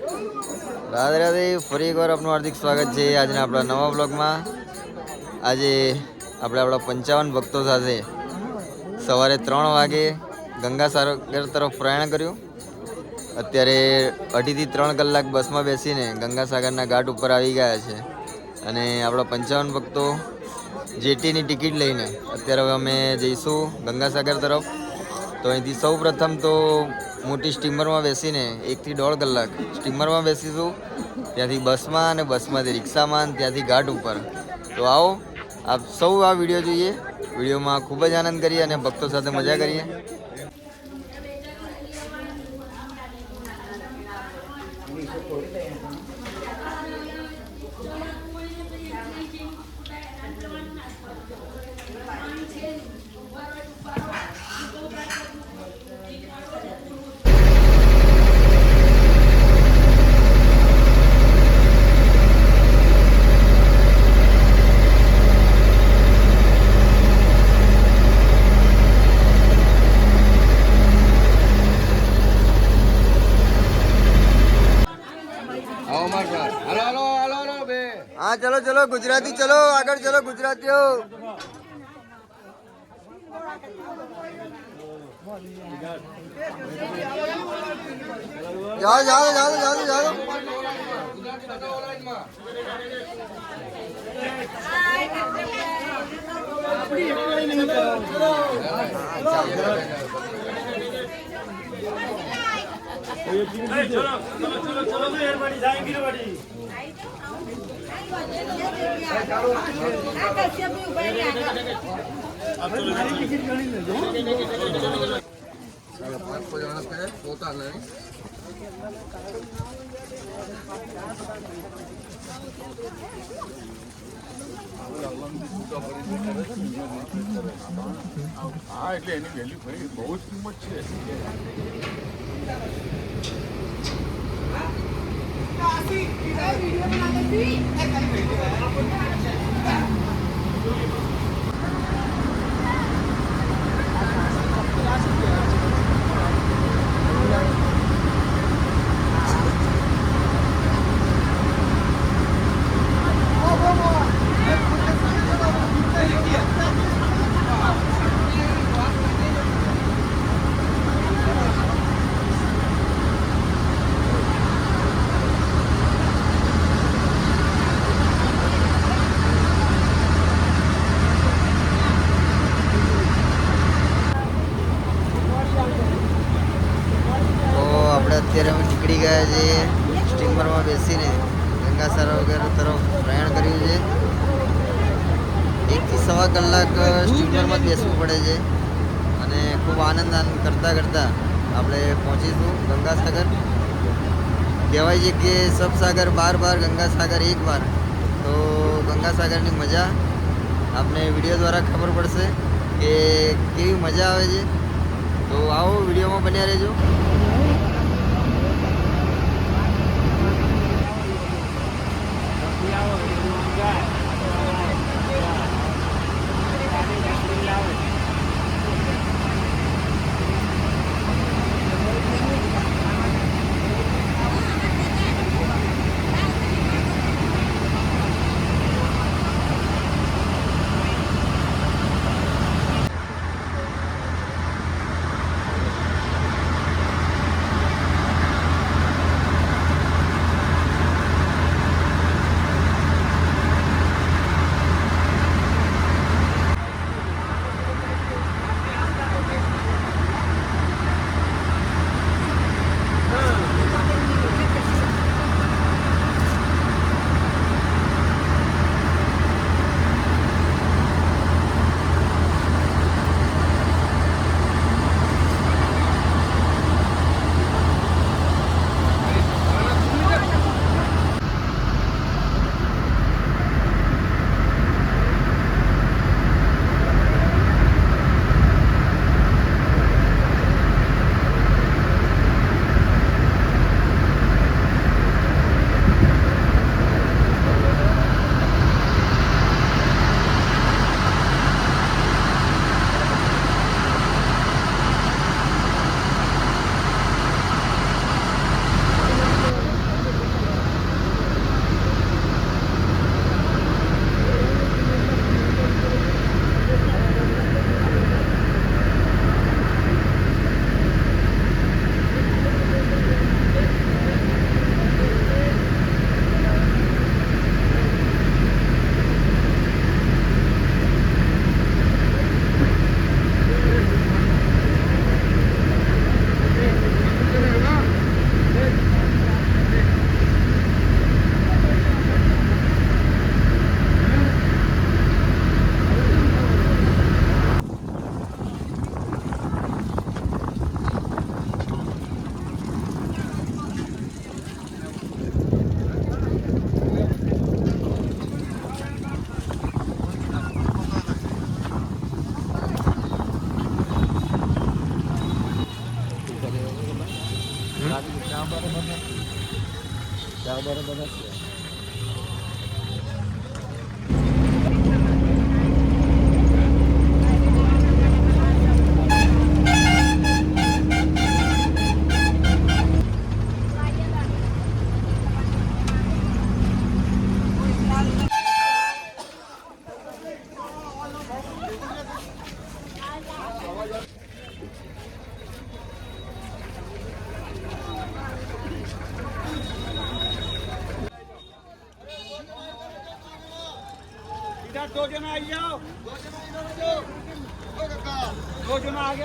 રાધે રાધે ફરી એકવાર આપનું હાર્દિક સ્વાગત છે આજના આપણા નવા બ્લોગમાં આજે આપણે આપણા પંચાવન ભક્તો સાથે સવારે ત્રણ વાગે ગંગાસાગર તરફ પ્રયાણ કર્યું. અત્યારે અઢીથી ત્રણ કલાક બસમાં બેસીને ગંગાસાગરના ઘાટ ઉપર આવી ગયા છે. અને આપણા પંચાવન ભક્તો જેટીની ટિકિટ લઈને અત્યારે હવે અમે જઈશું ગંગાસાગર તરફ. તો અહીંથી સૌ પ્રથમ તો મોટી સ્ટીમરમાં બેસીને એકથી દોઢ કલાક સ્ટીમરમાં બેસીશું, ત્યાંથી બસમાં અને બસમાંથી રિક્ષામાં અને ત્યાંથી ઘાટ ઉપર. તો આવો, આપ સૌ આ વીડિયો જોઈએ. વિડીયોમાં ખૂબ જ આનંદ કરીએ અને ભક્તો સાથે મજા કરીએ હા ચલો ગુજરાતી ચલો આગળ ચલો ગુજરાતીઓ. જાઓ જાઓ જાઓ જાઓ જાઓ. હા એટલે એની વેલ્યુ ખરી બહુ જ કિંમત છે. Ay, video mo natin, Pete. Ay, pwede? સવા કલાક સ્ટીમરમાં બેસવું પડે છે. અને ખૂબ આનંદ આનંદ કરતાં કરતાં આપણે પહોંચીશું ગંગાસાગર. કહેવાય છે કે સબસાગર બાર બાર, ગંગાસાગર એક વાર તો ગંગાસાગરની મજા આપને વીડિયો દ્વારા ખબર પડશે કે કેવી મજા આવે છે. તો આવો વિડીયોમાં બન્યા રહેજો. 我去拿去。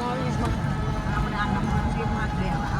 Kalau ini semua, mudah-mudahan ya. masih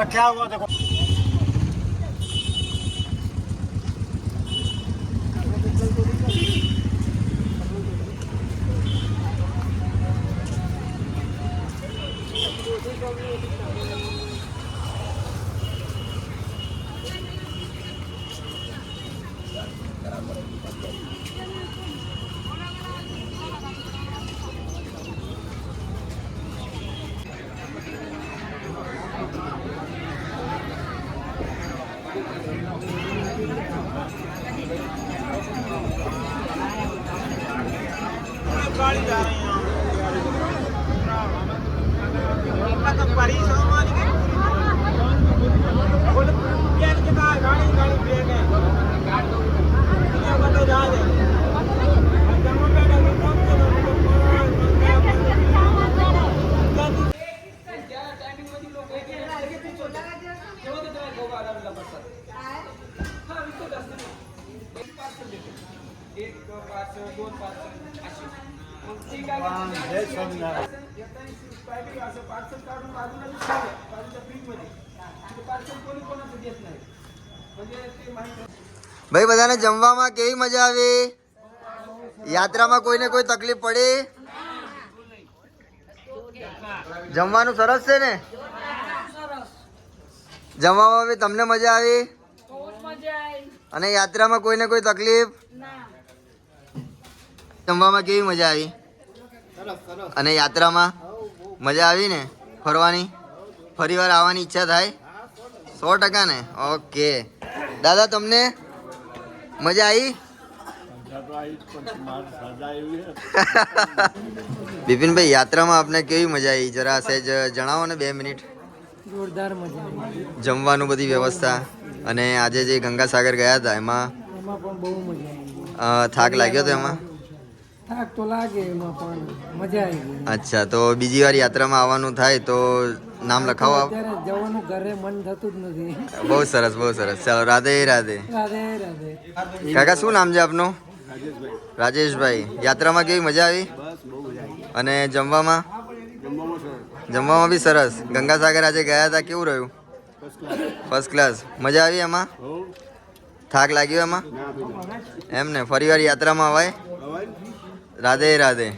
रखा हुआ देखो ભાઈ, બધાને જમવામાં કેવી મજા આવી? યાત્રામાં કોઈને કોઈ તકલીફ પડી? જમવાનું સરસ છે ને? જમવામાં તમને મજા આવી? અને યાત્રામાં કોઈને કોઈ તકલીફ? જમવામાં કેવી મજા આવી? અને યાત્રામાં મજા આવી ને? ફરવાની? ફરીવાર આવવાની ઈચ્છા થાય? સો ટકા ને? ઓકે. દાદા તમને મજા આવી બિપિનભાઈ યાત્રામાં આપને કેવી મજા આવી જરા સહેજ જણાવો ને બે મિનિટ. જોરદાર મજા જમવાનું બધી વ્યવસ્થા અને આજે જે ગંગાસાગર ગયા હતા એમાં? થાક લાગ્યો હતો એમાં? થાક તો લાગે એમાં પણ મજા આવી અચ્છા તો બીજી વાર યાત્રામાં આવવાનું થાય તો નામ લખાવો આપ. જવાનું ઘરે મન થતું જ નથી. બહુ સરસ બહુ સરસ. ચાલો રાધે રાધે. રાધે રાધે. કાકા શું નામ છે આપનું? રાજેશભાઈ. યાત્રામાં કેવી મજા આવી? અને જમવામાં? જમવામાં બી સરસ. ગંગાસાગર આજે ગયા હતા. કેવું રહ્યું? ફર્સ્ટ ક્લાસ મજા આવી એમાં થાક લાગ્યો એમાં એમ ને ફરીવાર યાત્રામાં અવાય? રાધે રાધે.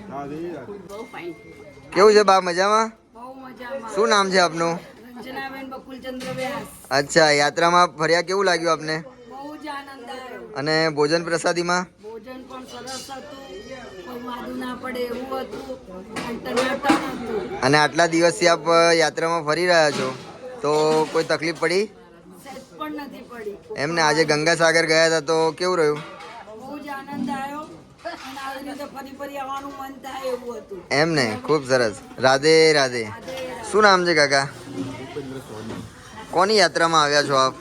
કેવું છે બા મજામાં? શું નામ છે આપનું? અચ્છા યાત્રામાં ફર્યા કેવું લાગ્યું આપને? અને ભોજન પ્રસાદીમાં? ભોજન પણ સરસ હતું. ના અને આટલા દિવસથી આપ યાત્રામાં ફરી રહ્યા છો? તો કોઈ તકલીફ પડી? એમને આજે ગંગાસાગર ગયા હતા તો કેવું રહ્યું? એમ એમને? ખૂબ સરસ. રાધે. રાધે શું નામ છે કાકા? કોની યાત્રામાં આવ્યા છો આપ?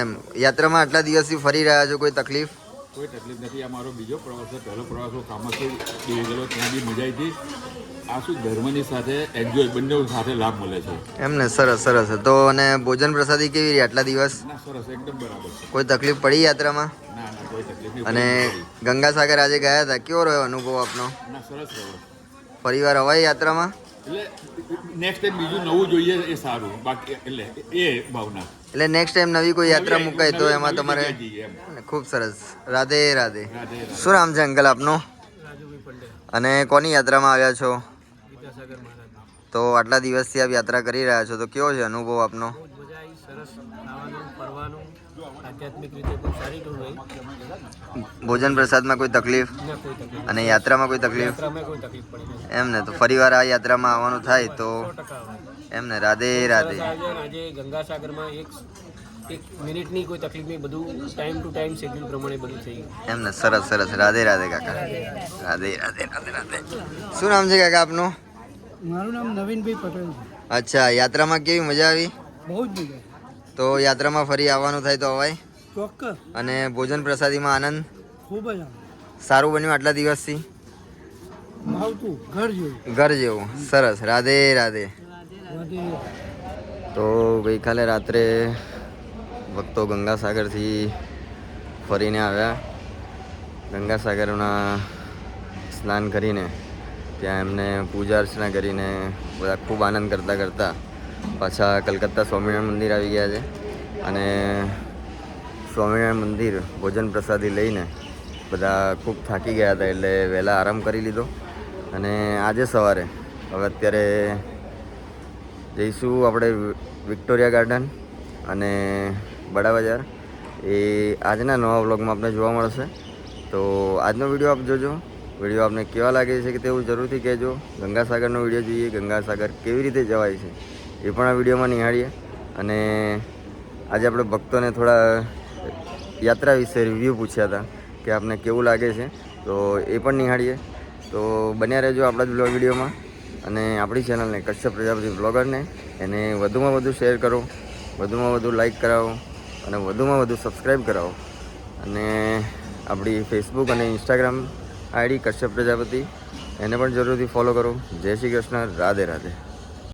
એમ યાત્રામાં આટલા દિવસથી ફરી રહ્યા છો? કોઈ તકલીફ? કોઈ તકલીફ નથી. આ મારો બીજો પ્રવાસ છે. પહેલો પ્રવાસ હું કામાથી ગયેલો ત્યાં બી મજા આવી હતી. આ શું ધર્મની સાથે એન્જોય બંને સાથે લાભ મળે છે. એમને સરસ સરસ. તો અને ભોજન પ્રસાદી કેવી રહી આટલા દિવસ? સરસ. એકદમ બરાબર કોઈ તકલીફ પડી યાત્રામાં? ના ના કોઈ તકલીફ અને ગંગાસાગર આજે ગયા હતા? કેવો રહ્યો અનુભવ આપનો? ના સરસ રહ્યો. ફરીવાર હવાઈ યાત્રામાં? એટલે નેક્સ્ટ ટાઈમ બીજું નવું જોઈએ એ સારું. બાકી એટલે એ ભાવના. એટલે નેક્સ્ટ ટાઈમ નવી કોઈ યાત્રા મુકાય તો એમાં તમારે. ખૂબ સરસ. રાધે રાધે. રાધે રાધે. શું નામ છે અંકલ આપનું? અને કોની યાત્રામાં આવ્યા છો? તો આટલા દિવસથી આપ યાત્રા કરી રહ્યા છો તો કેવો છે અનુભવ આપનો બહુ જ મજા આવી સરસ ખાવાનું ફરવાનું આધ્યાત્મિક રીતે પણ સારી ટૂર રહી ભોજન પ્રસાદમાં કોઈ તકલીફ? ના કોઈ તકલીફ અને યાત્રામાં કોઈ તકલીફ? એમ ને તો ફરીવાર આ યાત્રામાં આવવાનું થાય તો એમ ને રાધે રાધે સરસ આજે આજે ગંગાસાગરમાં એક એક મિનિટની કોઈ તકલીફ નહીં બધું ટાઈમ ટુ ટાઈમ શેડ્યુલ પ્રમાણે બધું થઈ ગયું. એમ ને સરસ સરસ. રાધે રાધે કાકા. રાધે રાધે. રાધે રાધે શું નામ છે કાકા આપનું? મારું નામ નવીનભાઈ પટેલ છે. અચ્છા યાત્રામાં કેવી મજા આવી? બહુ જ મજા તો યાત્રામાં ફરી આવવાનું થાય તો અવાય. ચોક્કસ. અને ભોજન પ્રસાદીમાં આનંદ. ખૂબ જ સારું બન્યું આટલા દિવસથી. ઘર જેવું. ઘર જેવું. સરસ. રાધે રાધે. તો ગઈકાલે રાત્રે ભક્તો ગંગાસાગરથી ફરીને આવ્યા. ગંગાસાગરના સ્નાન કરીને ત્યાં એમને પૂજા અર્ચના કરીને બધા ખૂબ આનંદ કરતાં કરતાં પાછા કલકત્તા સ્વામિનારાયણ મંદિર આવી ગયા છે. અને સ્વામિનારાયણ મંદિર ભોજન પ્રસાદી લઈને બધા ખૂબ થાકી ગયા હતા એટલે વહેલા આરામ કરી લીધો. અને આજે સવારે હવે અત્યારે જઈશું આપણે વિક્ટોરિયા ગાર્ડન અને બડા બજાર. એ આજના નવા વ્લોગમાં આપણે જોવા મળશે. તો આજનો વીડિયો આપ જોજો. વીડિયો આપને કેવા લાગે છે કે તેવું જરૂરથી કહેજો. ગંગાસાગરનો વીડિયો જોઈએ. ગંગાસાગર કેવી રીતે જવાય છે? એ પણ આ વિડીયોમાં નિહાળીએ. અને આજે આપણે ભક્તોને થોડા યાત્રા વિશે રિવ્યૂ પૂછ્યા હતા કે આપને કેવું લાગે છે. તો એ પણ નિહાળીએ. તો બન્યા રહેજો આપણા જ બ્લોગ વિડીયોમાં. અને આપણી ચેનલને કશ્યપ પ્રજાપતિ બ્લોગરને એને વધુમાં વધુ શેર કરો. વધુમાં વધુ લાઈક કરાવો. અને વધુમાં વધુ સબસ્ક્રાઈબ કરાવો. અને આપણી ફેસબુક અને ઇન્સ્ટાગ્રામ આઈડી કશ્યપ પ્રજાપતિ. એને પણ જરૂરથી ફોલો કરો. જય શ્રી કૃષ્ણ. રાધે રાધે.